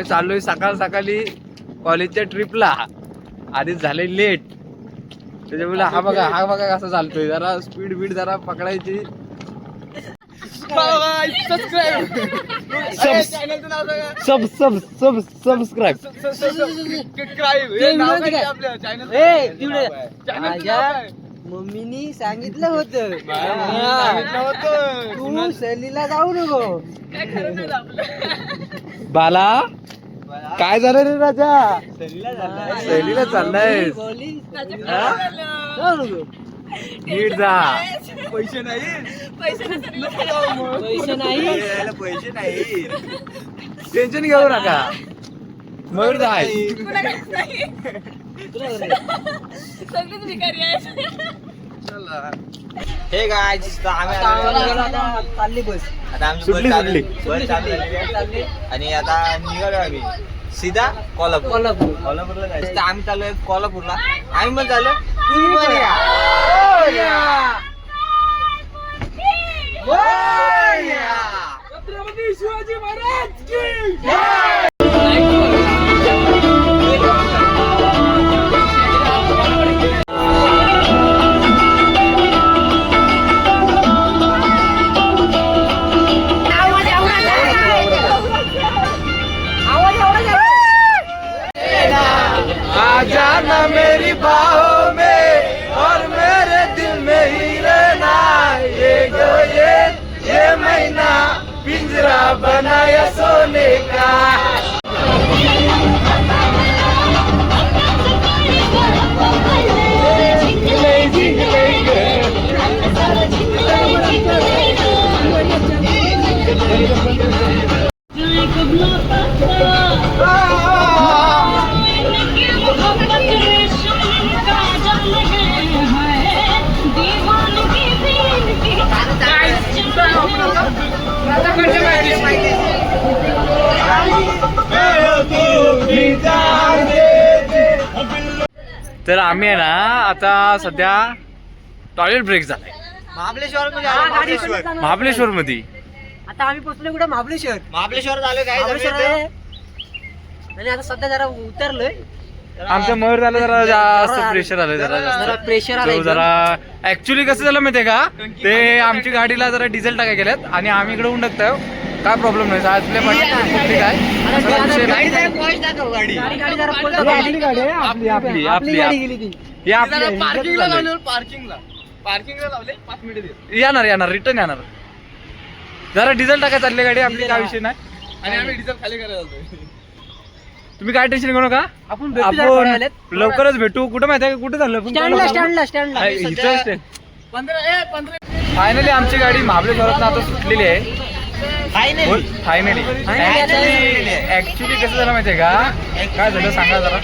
आम्ही चाललोय सकाळ सकाळी कॉलेजच्या ट्रिपला. आधीच झाले लेट त्याच्यामुळे हा बघा हा बघा कसा चालतोय. जरा स्पीड बीड जरा पकडायची. सब सब सब सबस्क्राईब मम्मीनी सांगितलं होतं. तू सहलीला जाऊ नको. बाला काय झालं रे राजा? सहलीला चाललाय नीट जा. पैसे नाही. पैसे नाही. टेन्शन घेऊ नका. मयूर जाय सगळीच भिकारी आहे हे काय आम्ही चालली बस. आता आमची सुटली, बस चालू- सुटली. बस चालू झालेली आहे. आणि आता निघालो आम्ही. सीधा कोल्हापूर. कोल्हापूर. कोल्हापूरला जायचं. तर आम्ही चाललोय कोल्हापूरला. आम्ही पण चाललो तुम्ही पण या. आ बनाया सोने का तर आम्ही आहे ना आता सध्या टॉयलेट ब्रेक झालाय. महाबळेश्वर मध्ये आलो, महाबळेश्वर. महाबळेश्वर मध्ये आता आम्ही पोहोचलो कुठं महाबळेश्वर. महाबळेश्वर झालं काय महाबळेश्वर आहे. आणि आता सध्या जरा उतरलोय. आमचं मयूर झालं जरा जास्त प्रेशर आलं जरा जरा जास्त. प्रेशर तो आलं जरा. ऍक्च्युली कसं झालं माहितीये का? ते आमची गाडीला जरा डिझेल टाकाय गेल्यात आणि आम्ही इकडे उंडकताय काय प्रॉब्लेम नाही ही. आपली गाडी आहे आपली आपली. आपली ही आपली. पार्किंगला पार्किंगला लावले पाच मिनिट येणार येणार रिटर्न येणार. जरा डिझेल टाकाय चालली गाडी आपली काय विषय नाही. आणि आम्ही डिझेल खाली करायला तुम्ही काय टेन्शन घेऊ नका. आपण आपण. लवकरच भेटू. कुठं माहिती आहे? कुठं झालं? स्टँडला स्टँडला स्टँडला फायनली आमची गाडी महाबळेश्वरात आता सुटलेली आहे. बोल. फायनली ऍक्च्युली कसं झालं माहितीये का? काय झालं सांगा जरा.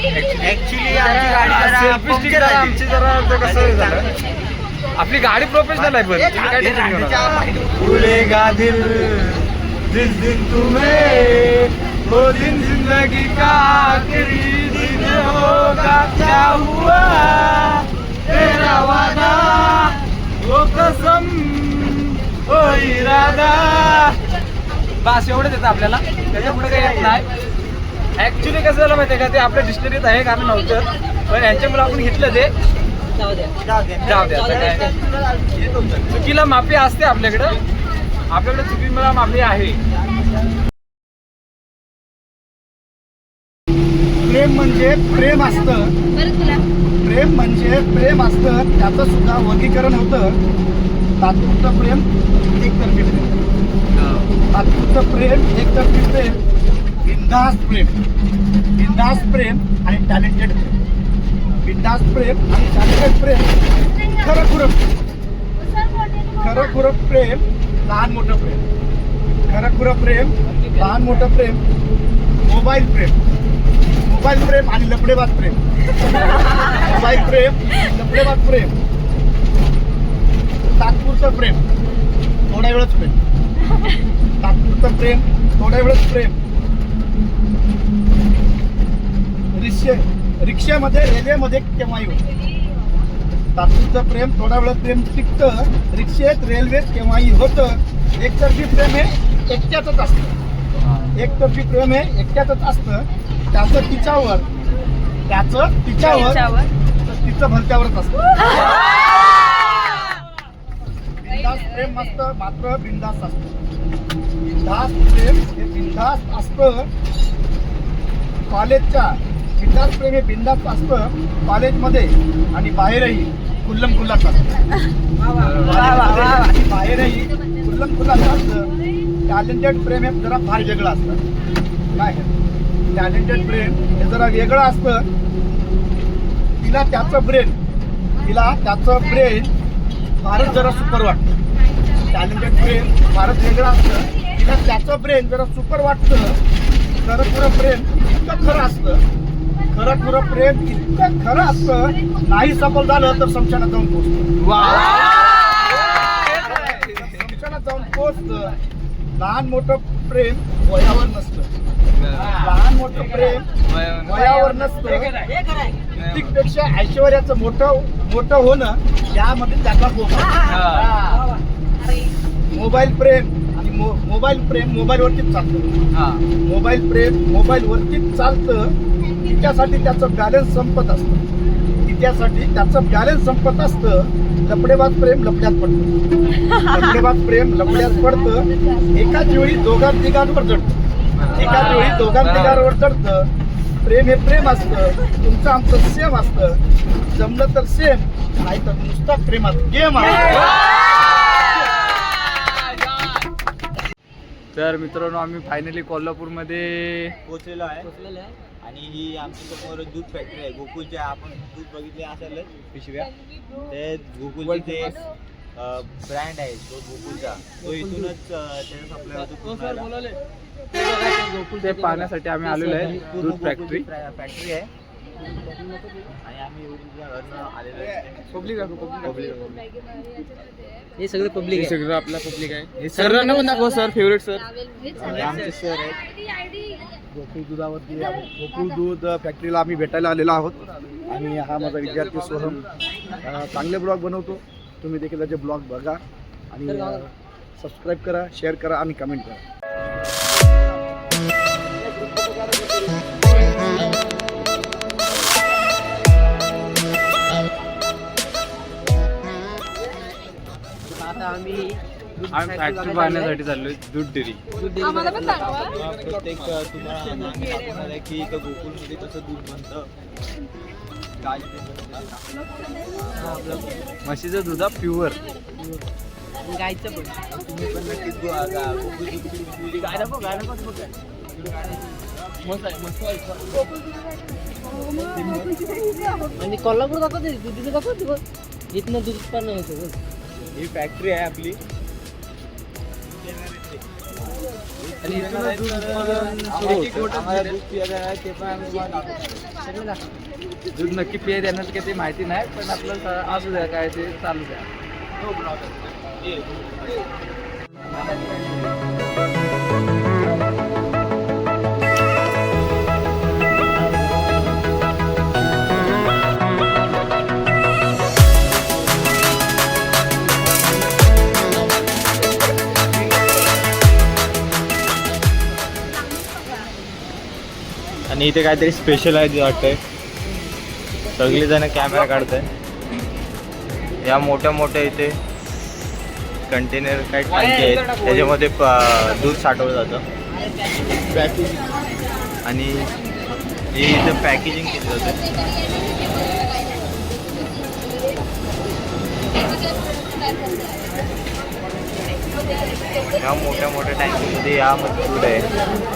ऍक्च्युली आमची गाडी जरा कसं झालं? आपली गाडी प्रोफेशनल आहे पण. तुम्ही काय भूलेगा दिल जिस दिन तुम्हें वो दिन जिंदगी का आखिरी दिन होगा। क्या हुआ? तेरा वादा वो कसम वो इरादा। बस एवढंच येतं आपल्याला. त्याच्या पुढे काही येत नाही. ऍक्च्युली कसं झालं माहितीये का ते आपल्या डिस्टरीत आहे कारण नव्हतं. पण यांच्यामुळे आपण घेतलं ते. जाऊ द्या. जाऊ द्या काय चुकीला माफी असते आपल्याकडं. आपल्याकडे चुकीला माफी आहे. प्रेम म्हणजे प्रेम असतं. प्रेम म्हणजे प्रेम असतं. त्याचं सुद्धा वर्गीकरण होतं. तात्पुरतं प्रेम एकतर्फी प्रेम तात्पुरतं प्रेम एकतर्फी प्रेम बिंदास प्रेम. बिंदास प्रेम आणि टॅलेंटेड प्रेम. बिंदास प्रेम आणि टॅलेंटेड प्रेम. खरं खुरं खरं खुरं प्रेम लहान मोठं प्रेम. खरं खुरं प्रेम लहान मोठं प्रेम. मोबाईल प्रेम. मोबाईल प्रेम आणि लपडेबाज प्रेम. मोबाईल प्रेम लपडेबाज प्रेम. तात्पुरतं प्रेम. थोड्या वेळच प्रेम. तात्पुरतं प्रेम थोड्या वेळच प्रेम. रिक्षे रिक्षेमध्ये रेल्वेमध्ये केव्हाही होतं तात्पुरतं प्रेम थोड्या वेळात प्रेम टिकतं रिक्षेत रेल्वेत केव्हाही होतं. एकतर्फी प्रेम हे एकट्याच असतं. एकतर्फी प्रेम हे एकट्यातच असतं. त्याचं तिच्यावर त्याचं तिच्यावर तिचं भलत्यावरच असतं. बिंदास प्रेम असतं मात्र बिनधास्त असतं. बिंदास प्रेम हे बिनधास्त असतं. कॉलेजच्या बिंदास प्रेम हे बिनधास्त असतं. कॉलेजमध्ये आणि बाहेरही खुल्लम खुल्लाच असतं. आणि बाहेरही खुल्लम खुल्लाच असतं. टॅलेंटेड प्रेम हे जरा फार वेगळं असतं. काय? टॅलेंटेड प्रेम हे जरा वेगळं असतं. तिला त्याचं ब्रेन तिला त्याचं ब्रेन फारच जरा सुपर वाटतं. टॅलेंटेड ब्रेन फारच वेगळं असतं. तिला त्याचं ब्रेन जरा सुपर वाटतं खरं खरं प्रेम इतकं खरं असतं. खरं खरं प्रेम इतकं खरं असतं नाही सफल झालं तर समशानात जाऊन पोहोचतं. समशानात जाऊन पोहोचतं लहान मोठं प्रेम वयावर नसतं. लहान मोठं प्रेम वयावर नसतं. प्रत्येकपेक्षा ऐश्वर्याचं मोठं मोठं होणं यामध्ये त्याचा गोप आहे. मोबाईल प्रेम आणि मो- मोबाईल प्रेम मोबाईलवरतीच चालतं. मोबाईल प्रेम मोबाईलवरतीच चालतं. तिच्यासाठी त्याचं बॅलन्स संपत असतं. तिच्यासाठी त्याचं बॅलन्स संपत असतं. लपडेबाज प्रेम लपड्यात पडतं. लपडेबाज प्रेम लपड्यात पडतं. एकाच वेळी दोघां तिघांवर चढतं. एकाच वेळी दोघां तिघांवर चढतं. प्रेम हे प्रेम असतं. तुमचं आमचं सेम असतं. जमलं तर सेम नाही तर नुसता प्रेमात गेम आहे तर मित्रांनो आम्ही फायनली कोल्हापूरमध्ये पोचलेलो आहे. आणि ही आमच्यासमोर दूध फॅक्टरी आहे. गोकुळच्या आपण दूध बघितले असेल पिशव्या. ते गोकुळचे ते ब्रँड आहे तो गोकुळचा. तो इथूनच त्याचा सप्लाय होतो पूर्णाला. ते गोकुळ पाहण्यासाठी आम्ही आलेलो आहे दूध फॅक्टरी फॅक्टरी आहे. आणि आम्ही एवढी घरनं आलेलो आहे पब्लिक हे सगळं पब्लिक आहे सगळं आपला पब्लिक आहे. सरांना पण दाखवा सर फेवरेट सर. आमचे सर आहेत. गोकुळ दुधावरती गोकुळ दूध फॅक्टरीला आम्ही भेटायला आलेलो आहोत. आणि हा माझा विद्यार्थी सोहम चांगले ब्लॉग बनवतो. तुम्ही देखील त्याचे ब्लॉग बघा आणि सबस्क्राईब करा शेअर करा आणि कमेंट करा. आम्ही फॅक्टरी पाहण्यासाठी चाललोय दूध डेअरी. आम्हाला पण प्रत्येक तुम्हाला आम्ही दाखवणार आहे की इथं गोकुळमध्ये कसं दूध बनतं. हा, म्हशीचं दूध प्युअर आणि गाईचं पण. तुम्ही पण नक्कीच गो- गा- गोकुळ दूध पिली. गाय नको, गाय नको, नको काय. मस्त आहे, मस्त आहे. आणि कोल्हापूर दाखवते दुधीचं दाखवते बघ. इथनं दूध उत्पन्न होतं बघ. ही फॅक्टरी आहे आपली. आणि इथूनच दूध उत्पादन सुरू होतं. आम्हाला दूध पियायचं आहे ते पण आम्ही तुम्हाला दूध नक्की पिया देण्यात काही ते माहिती नाही पण आपलं स- असू द्या काय ते चालू द्या. आणि इथे काहीतरी स्पेशल आहे वाटतंय. सगळे जण कॅमेरा काढताय. या मोठ्या मोठ्या इथे कंटेनर काही टाकी आहेत. त्याच्यामध्ये दूध साठवलं जातं. आणि हे इथं पॅकेजिंग केलं जातं. या मोठ्या मोठ्या टँकीमध्ये यामध्ये दूध आहे.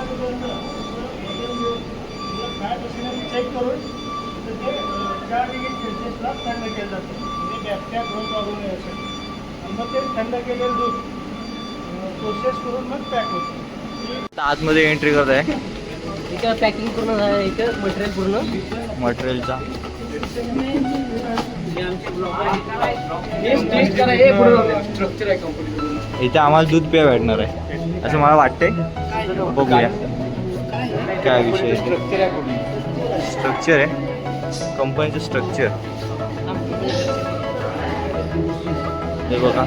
ठेवून टाकलं. चांगल्या दुधाचं वजन घेऊन तुला काय मशिनरी चेक करून तिथं ते अं, चार डिग्री सेल्सिअसला थंड केलं जातं म्हणजे बॅक्टेरिया ग्रोथ वाढू नये असेल आणि मग ते थंड केलेलं दूध प्रोसेस करून मग पॅक होतं आता आतमध्ये एंट्री करत आहे. इथं पॅकिंग पूर्ण झालं इथं मटेरियल पूर्ण. मटेरियलचा इथे आम्हाला दूध पेय भेटणार आहे. असं मला वाटतंय. बघूया. काय विषय? स्ट्रक्चर आहे. स्ट्रक्चर आहे कंपनीचं स्ट्रक्चर हे बघा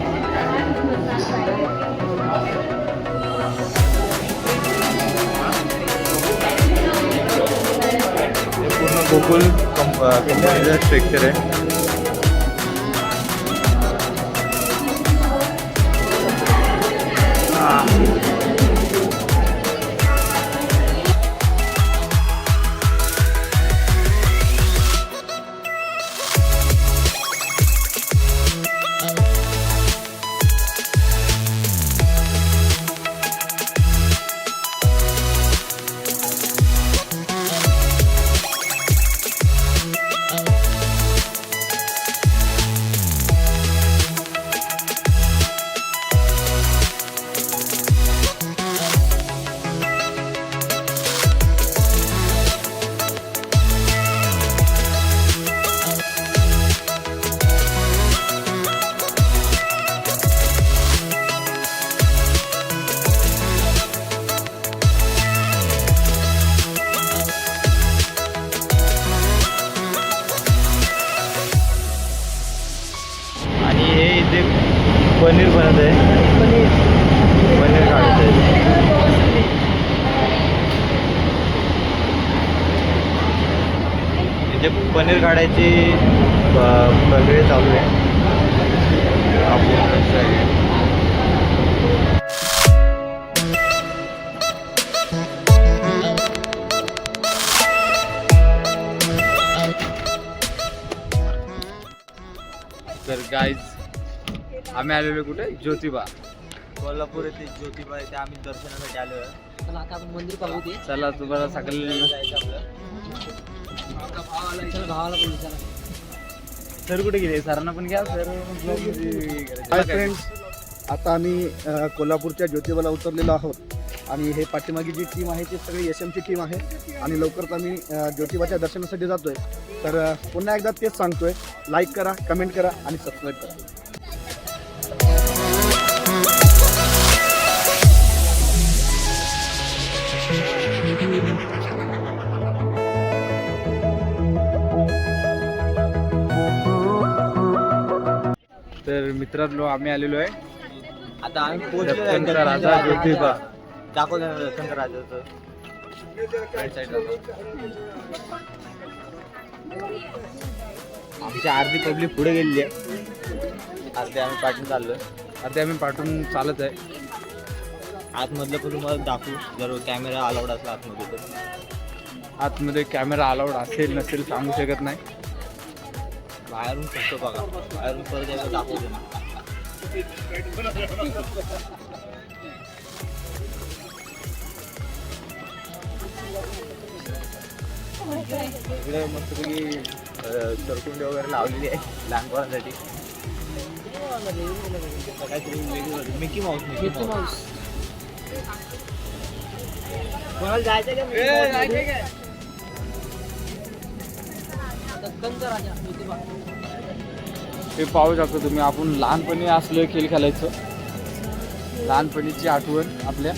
पूर्ण गोकुल कंप कंपनीचं स्ट्रक्चर आहे. आणि इथे पनीर काढायची प्रक्रिया चालू आहे. तर गाईज आम्ही आलेलो कुठे? ज्योतिबा. कोल्हापूर येथे ज्योतिबा येथे आम्ही दर्शनासाठी आलो आहे पण आता आपण मंदिर पाहू दे चला तुम्हाला सगळे चला भावाला पण विचारा सर कुठे गेले? सरांना पण घ्या. सर हाय फ्रेंड्स आता आम्ही अ, कोल्हापूरच्या ज्योतिबाला उतरलेलो आहोत. आणि हे पाठीमागे जी टीम आहे ती सगळी एस एमची टीम आहे. आणि लवकरच आम्ही अ, ज्योतिबाच्या दर्शनासाठी जातोय. तर अ, पुन्हा एकदा तेच सांगतोय. लाईक करा कमेंट करा आणि सबस्क्राईब करा. तर मित्रांनो आम्ही आलेलो आहे. आता आम्ही पोहोचलो आहे राजा ज्योतिबा. दाखवतो ना दत्तनचा राजाचं Right side ला. आमची अर्धी पब्लिक पुढे गेलेली आहे. अर्धी आम्ही पाठवून चाललोय. आता आम्ही पाठवून चालत आहे. आतमधलं पण तुम्हाला दाखवू जर कॅमेरा अलाउड असला आतमध्ये तर. आतमध्ये कॅमेरा अलाउड असेल नसेल सांगू शकत नाही. बाहेरून फक्त बघा. बाहेरून परत एकदा दाखवतो. ना इकडे मस्तपैकी सरकुंडे वगैरे लावलेली आहे लहान काहीतरी वेगळं मिकी माऊस मिकी माऊस कोणाला जायचं का हे पाहू शकतो तुम्ही आपण लहानपणी असलो खेळ खेळायचो. लहानपणीची आठवण आपल्या.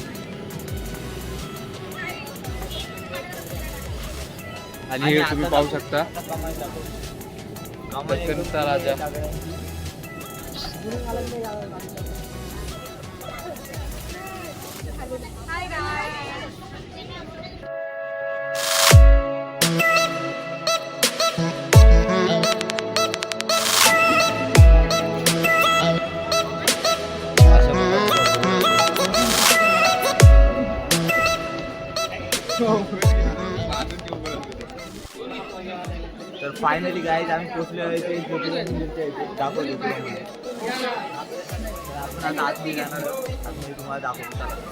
आणि हे तुम्ही पाहू शकता. राजा. फायनली गाईज आम्ही पोचलो आहे दाखवले इथे. दाखवतो ज्योतिबा आपण आता आतमध्ये जाणार आतमध्ये तुम्हाला दाखवतो.